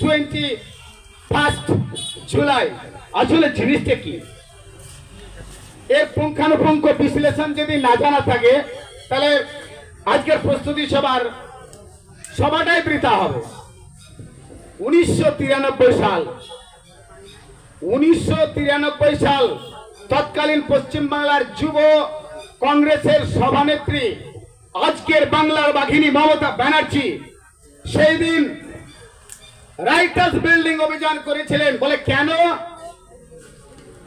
Twenty first July আসলে জিনিসটা কি? এর পুঙ্খানুপুঙ্খ বিশ্লেষণ যদি না জানা থাকে, তাহলে আজকের প্রস্তুতি সবার বৃথা হবে। উনিশশো তিরানব্বই সাল। উনিশশো তিরানব্বই সাল তৎকালীন পশ্চিমবাংলার যুব কংগ্রেসের সভানেত্রী আজকের বাংলার বাঘিনী মমতা ব্যানার্জি, সেই দিন রাইটার্স বিল্ডিং অভিযান করেছিলেন বলে কেন?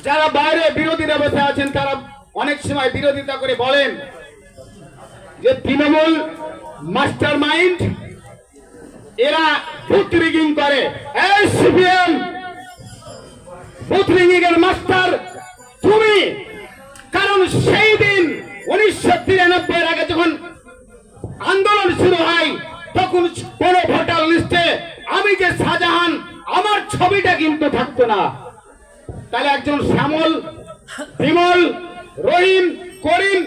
যারা বাইরে বিরোধীরা বসে আছেন, তারা অনেক সময় বিরোধিতা করে বলেন যে তৃণমূল মাস্টার মাইন্ড এরা বুথ রিগিং করে। রিগিং এর মাস্টার তুমি। কারণ সেই দিন উনিশশো তিরানব্বই আগে যখন আন্দোলন শুরু হয়, তখন কোন ভোটার লিস্টে আমি যে শাহজাহান, আমার ছবিটা কিন্তু থাকতো না। তাহলে একজন শ্যামল, বিমল, রহিম, করিম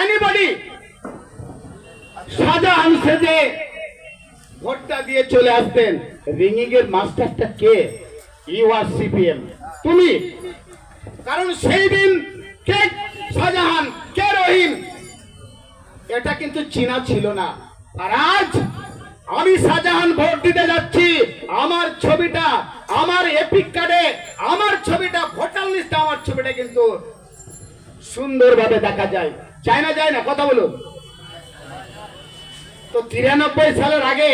এনিবডি শাহজাহান সেজে ভোটটা দিয়ে চলে আসতেন। রিঙ্গিং এর মাস্টারটা কে? ইউ আর সিপিএম তুমি? কারণ সেই দিন কে শাহজাহান, কে রহিম? এটা কিন্তু চীনা ছিল না। আর আজ আমি শাহজাহান ভোট দিতে যাচ্ছি আমার ছবিটা আমার এপিক কার্ডে আমার ছবিটা ভোটার লিস্টে আমার ছবিটা কিন্তু সুন্দরভাবে দেখা যায়। চায় না, যায় না, কথা বলুন তো তিরানব্বই সালের আগে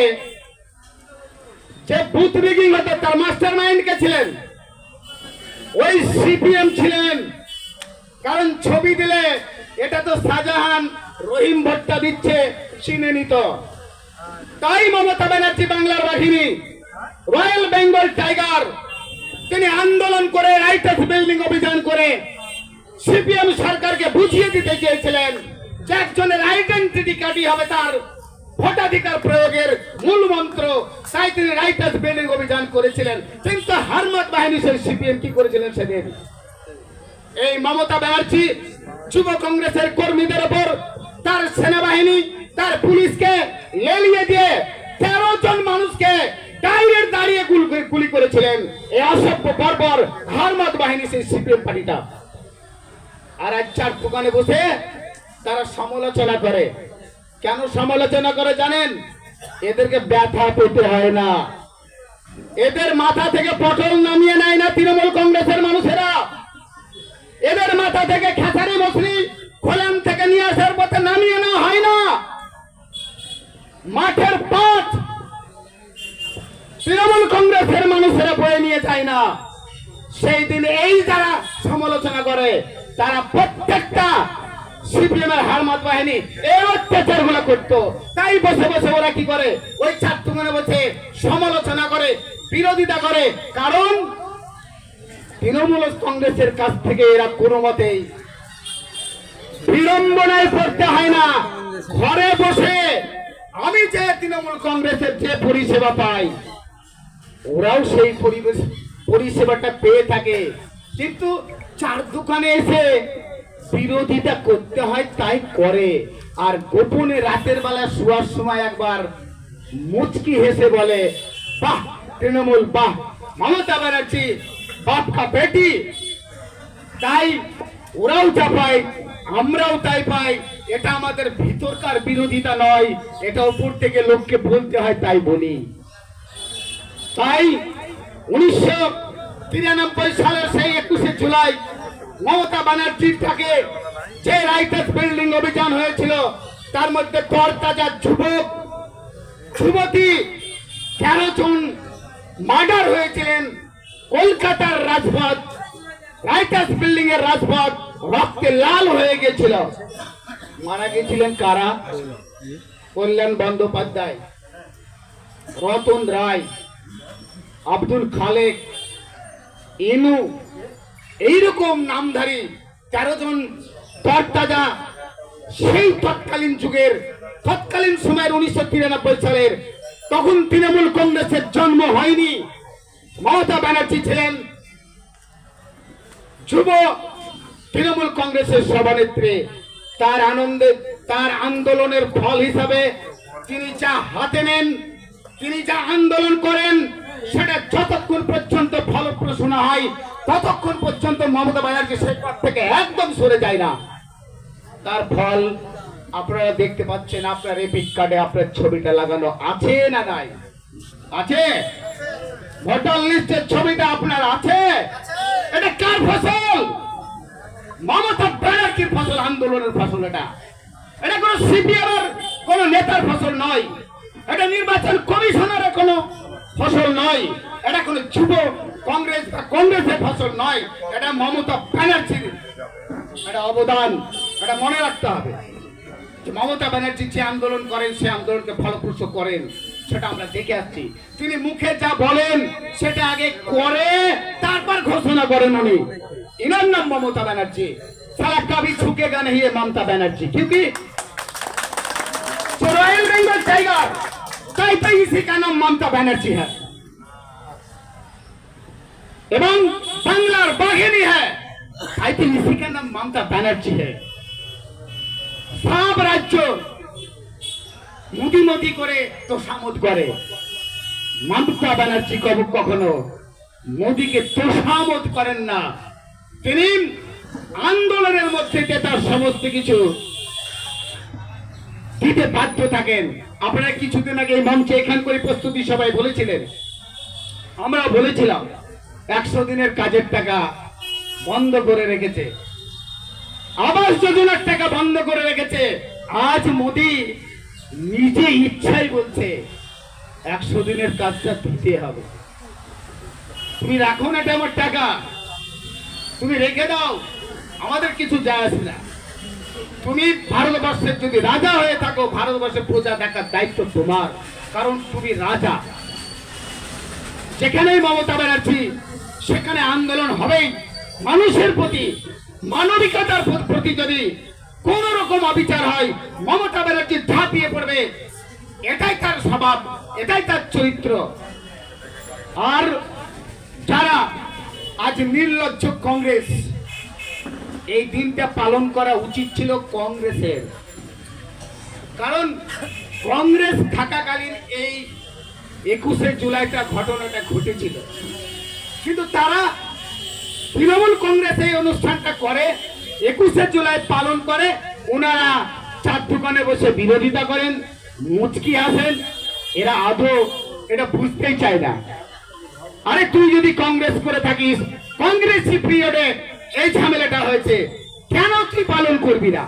যে বুথ রিগিং হতো তার মাস্টার মাইন্ড কে ছিলেন। ওই সিপিএম ছিলেন। কারণ ছবি দিলে এটা তো শাহজাহান রহিম ভট্টা দিচ্ছে, চিনে নিত। তাই মমতা ব্যানার্জি বাংলার বাহিনী, রয়্যাল বেঙ্গল টাইগার, তিনি আন্দোলন করে রাইটার্স বিল্ডিং অভিযান করে সিপিএম সরকারকে বুঝিয়ে দিতে চেয়েছিলেন যে একজনের আইডেন্টিটি কার্ডই হবে তার ভোটাধিকার প্রয়োগের মূল মন্ত্র। তাই তিনি রাইটার্স বিল্ডিং অভিযান করেছিলেন। কিন্তু হারমাত বাহিনী সেই সিপিএম কি করেছিলেন সেদিন? এই মমতা ব্যানার্জি যুব কংগ্রেসের কর্মীদের ওপর, তার সেনাবাহিনী, তার পুলিশকে লেলিয়ে দিয়ে তেরো জন মানুষকে ডাইরেক্ট দাঁড়িয়ে গুল- গুলি করেছিলেন। এই অসভ্য বর্বর হারমাত বাহিনী সেই সিপিএম পার্টিটা। আর আজ চার দোকানে বসে তারা সমালোচনা করে। কেন সমালোচনা করে জানেন? এদেরকে ব্যথা পেতে হয় না। এদের মাথা থেকে পটল নামিয়ে নেয় না তৃণমূল কংগ্রেসের মানুষেরা। এদের মাথা থেকে খেসারি মছলি খোলাম থেকে নিয়ে আসার পথে নামিয়ে নেওয়া হয় না। মাঠের পাট তৃণমূল কংগ্রেসের মানুষেরা বয়ে নিয়ে যায় না। সেই দিন এই যারা সমালোচনা করে তারা প্রত্যেকটা সিপিএম এর হারমাত বাহিনী এই অত্যাচারগুলো করতো। তাই বসে বসে ওরা কি করে? ওই চার দোকানে বসে সমালোচনা করে, বিরোধিতা করে। কারণ তৃণমূল কংগ্রেসের কাছ থেকে এরা কোনো মতেই বিড়ম্বনায় পড়তে হয় না। ঘরে বসে আমি যে তৃণমূল কংগ্রেসের যে পরিষেবা পাই, ওরাও সেই পরিবেশ পরিষেবাটা পেয়ে থাকে। কিন্তু চার দোকানে এসে বিরোধিতা করতে হয়, তাই করে। আর গোপনে রাতের বেলা শোয়ার সময় একবার মুচকি হেসে বলে, বাহ, তৃণমূল, বাহ, মমতা ব্যানার্জি বাপ কা বেটি। তাই ওরাও যা পায়, আমরাও তাই পাই। এটা আমাদের ভিতরকার বিরোধিতা নয়, এটা উপর থেকে লোককে বলতে হয়, তাই বলি। তাই উনিশশো তিরানব্বই সালের সেই জুলাই মমতা ব্যানার্জির থাকে যে রাইটার্স বিল্ডিং অভিযান হয়েছিল, তার মধ্যে তরতাজা যুবক, যুবতী তেরো জন মার্ডার হয়েছিলেন কলকাতার রাজপথ, রাইটার্স বিল্ডিং এর রাজপথ রক্তে লাল হয়ে গেছিল। মারা গেছিলেন কারা? কল্যাণ বন্দ্যোপাধ্যায়, রতন রায়, আব্দুল খালেক, ইনু এইরকম নামধারী তেরো জন তরতাজা সেই তৎকালীন যুগের, তৎকালীন সময়ের উনিশশো তিরানব্বই সালের, তখন তৃণমূল কংগ্রেসের জন্ম হয়নি। মমতা ব্যানার্জি ছিলেন যুব তৃণমূল কংগ্রেসের সভানেত্রী। তার আনন্দে, তার আন্দোলনের ফল হিসাবে তিনি যা হাতে নেন, তিনি যা আন্দোলন করেন সেটা যতক্ষণ পর্যন্ত ফলপ্রসূ না হয়, ততক্ষণ পর্যন্ত মমতা ব্যানার্জি পথ থেকে একদম সরে যায় না। তার ফল আপনারা দেখতে পাচ্ছেন, আপনার এপিক কার্ডে আপনার ছবিটা লাগানো আছে না নাই? আছে? ভোটার লিস্টের ছবিটা আপনার আছে? এটা কার ফসল? মমতা ব্যানার্জির ফসল, আন্দোলনের ফসল এটা। এটা কোনো সিপিএম এর কোন নেতার ফসল নয়। এটা নির্বাচন কমিশনারের কোনো ফসল নয়, এটা কোনো যুব কংগ্রেস বা কংগ্রেসের ফসল নয়, এটা মমতা ব্যানার্জির এটা অবদান, এটা মনে রাখতে হবে। মমতা ব্যানার্জি যে আন্দোলন করেন, সে আন্দোলনকে ফলপ্রসূ করেন, সেটা আমরা দেখে আসছি। তিনি মুখে যা বলেন, সেটা আগে করে, তারপর ঘোষণা করেন উনি। ইনার নাম মমতা ব্যানার্জি। সারা কবি ছুকে গান হিয়ে মমতা ব্যানার্জি। কিউকি royal Bengal tiger Bengal tiger कहीं पे इसी का नाम ममता बनर्जी है এবং বাংলার বাঘিনী है आई थिंक इसी का नाम ममता बनर्जी है সব রাজ্য মুদি মুদি করে তোষামত করে মমতা ব্যানার্জি কব কখনো মোদিকে তোষামত করেন না তিনি আন্দোলনের মধ্যে দিয়ে তার সমস্ত কিছু দিতে বাধ্য থাকেন। আপনারা কিছুদিন আগে এই মঞ্চে এখান করে প্রস্তুতি সবাই বলেছিলেন। আমরা বলেছিলাম, একশো দিনের কাজের টাকা বন্ধ করে রেখেছে। আবাস যোজনার টাকা বন্ধ করে রেখেছে। আজ মোদি নিজে ইচ্ছাই বলছে, একশো দিনের কাজটা দিতে হবে। তুমি রাখো না আমার টাকা। তুমি রেখে দাও। আমাদের কিছু যায় আসে না। তুমি ভারতবর্ষের যদি রাজা হয়ে থাকো, ভারতবর্ষের প্রজা দেখার দায়িত্ব তোমার। কারণ তুমি রাজা। যেখানেই মমতা ব্যানার্জি, সেখানে আন্দোলন হবেই। মানুষের প্রতি, মানবিকতার প্রতি যদি কোন রকম অবিচার হয়, মমতা ব্যানার্জি ঝাঁপিয়ে পড়বে। এটাই তার স্বভাব, এটাই তার চরিত্র। আর যারা আজ নির্লজ্জ কংগ্রেস এই দিনটা পালন করা উচিত ছিল কংগ্রেসের। কারণ কংগ্রেস থাকাকালীন এই একুশে জুলাইটা ঘটনাটা ঘটেছিল। কিন্তু তারা তৃণমূল কংগ্রেস এই অনুষ্ঠানটা করে, একুশে জুলাই পালন করে ওনারা চার দোকানে বসে বিরোধিতা করেন, মুচকি আসেন এরা আদৌ এটা বুঝতেই চায় না। আরে তুই যদি কংগ্রেস করে থাকিস কংগ্রেস পিরিয়ডে এই ঝামেলাটা হয়েছে। কেন তুই পালন করবি না?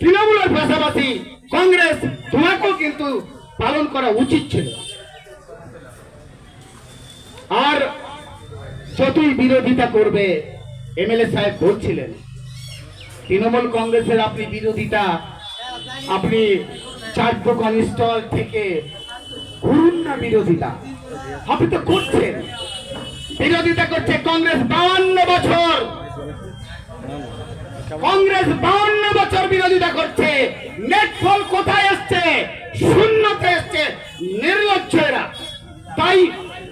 তৃণমূলের পাশাপাশি কংগ্রেস তোমাকেও কিন্তু পালন করা উচিত ছিল। আর যতই বিরোধিতা করবে এমএলএ সাহেব বলছিলেন, তৃণমূল কংগ্রেসের আপনি বিরোধিতা, আপনি চার দোকান থেকে ঘুরুন না বিরোধিতা। আপনি তো করছেন। বিরোধিতা করছে কংগ্রেস বাউান্ন বছর। কংগ্রেস বাউন্ন বছর বিরোধিতা করছে। নেট ফল কোথায় এসছে শূন্যতে এসছে নির্লজ্জ এরা। তাই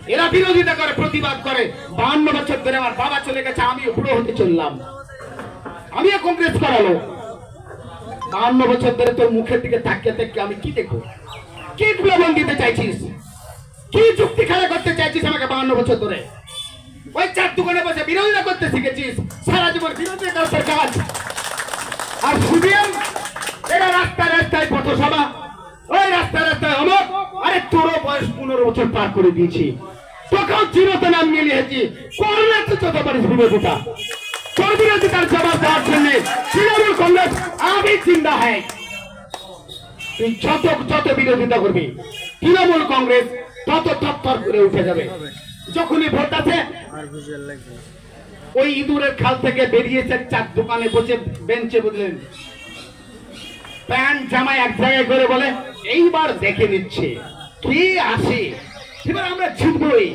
এরা বিরোধিতা করে, প্রতিবাদ করে। বাউন্ন বছর ধরে আমার বাবা চলে গেছে আমি বুড়ো হতে চললাম। আমিও কংগ্রেস করালো। বাউন্ন বছর ধরে তোর মুখের দিকে তাকিয়ে থেকে আমি কি দেখব? কি প্রমাণ দিতে চাইছিস? কি যুক্তি খেলা করতে চাইছিস আমাকে বাউন্ন বছর ধরে? ওই চার দোকানে বসে বিরোধিতা করতে শিখেছিস। সারা জীবন বিরোধিতা করতে কাজ আর সিবিএম এরা রাস্তায় রাস্তায় পথসভা। ওই রাস্তায় রাস্তায় অমক। আরে তোরও বয়স পনেরো বছর পার করে দিয়েছি। তোকেও চিরতে নাম মিলিয়েছি করলে তো পারিস বিরোধিতা। তোর বিরোধিতার জবাব দেওয়ার জন্য তৃণমূল কংগ্রেস আমি চিন্তা হয়। তুই যত যত বিরোধিতা করবি, তৃণমূল কংগ্রেস তত তৎপর করে উঠে যাবে। যখনই ভোট আছে ওই ইঁদুরের খাল থেকে বেরিয়েছে চার দোকানে বসে বেঞ্চে বুঝলেন প্যান্ট জামা এক জায়গায় করে বলে এইবার দেখে নিচ্ছে কি আসে? এবার আমরা জিতবই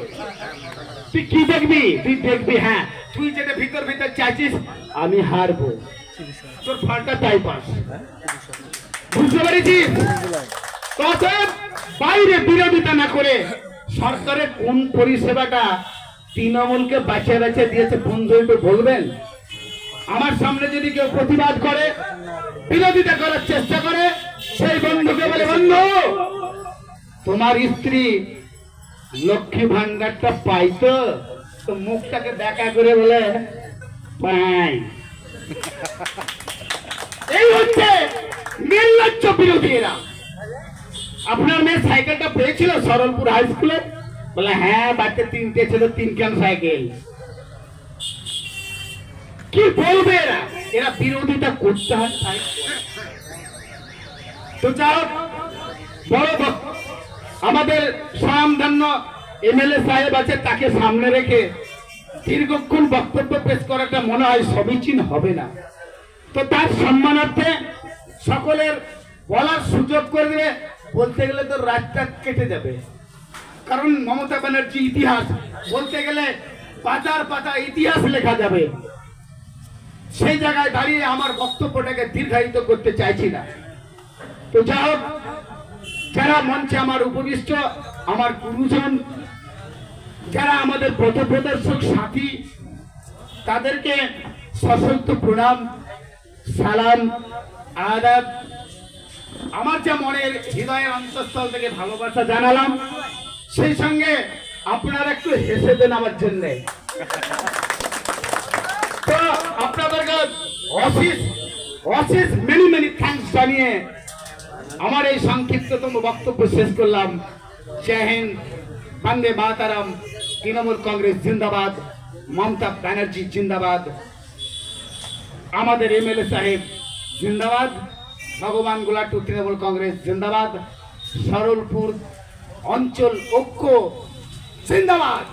তুই কি দেখবি? তুই দেখবি হ্যাঁ। তুই যেটা ভিতর ভিতর চাইছিস আমি হারবো। তোর ফলটা তাই পাস। বুঝতে পেরেছিস? বাইরে বিরোধিতা না করে সরকারের কোন পরিষেবাটা তৃণমূলকে বাঁচিয়ে বাঁচিয়ে দিয়েছে বন্ধু একটু বলবেন? আমার সামনে যদি কেউ প্রতিবাদ করে, বিরোধিতা করার চেষ্টা করে, সেই বন্ধুকে বলে, বন্ধু, তোমার স্ত্রী লক্ষ্মী ভান্ডারটা পাই তো মুখটাকে দেখা করে বলে পাই এই হচ্ছে নির্লজ্জ বিরোধী এরা আপনার মেয়ে সাইকেলটা পেয়েছিল সরলপুর হাই স্কুলে বলে হ্যাঁ বাচ্চা তিনটে ছিল তিন কেন সাইকেল। কি বলবে এরা? এরা বিরোধিতা করতে হয় তো। যাও বড় আমাদের সামধান্য এমএলএ সাহেব আছে, তাকে সামনে রেখে দীর্ঘক্ষণ বক্তব্য পেশ করাটা মনে হয় সমীচীন হবে না। তো তার সম্মানার্থে সকলের বলার সুযোগ করে দেবে। বলতে গেলে তো রাতটা কেটে যাবে। কারণ মমতা ব্যানার্জি ইতিহাস, বলতে গেলে পাতার পাতা ইতিহাস লেখা যাবে। সেই জায়গায় দাঁড়িয়ে আমার বক্তব্যটাকে দীর্ঘায়িত করতে চাইছি না। তো যা হোক, যারা মঞ্চে আমার উপবিষ্ট, আমার গুরুজন, যারা আমাদের পথপ্রদর্শক সাথী, তাদেরকে সশক্ত প্রণাম, সালাম, আদাব আমার যে মনের হৃদয়ের অন্তঃস্থল থেকে ভালোবাসা জানালাম, সেই সঙ্গে আপনারা একটু হেসে দেন আমার জন্যে। তো অশেষ অশেষ মেনি মেনি থ্যাঙ্কস জানিয়ে আমার এই সংক্ষিপ্ততম বক্তব্য শেষ করলাম। জয় হিন্দ, বন্দে মাতারাম, তৃণমূল কংগ্রেস জিন্দাবাদ, মমতা ব্যানার্জি জিন্দাবাদ। আমাদের এমএলএ সাহেব জিন্দাবাদ। ভগবান গোলাটু তৃণমূল কংগ্রেস জিন্দাবাদ সরলপুর অঞ্চল ঐক্য জিন্দাবাদ।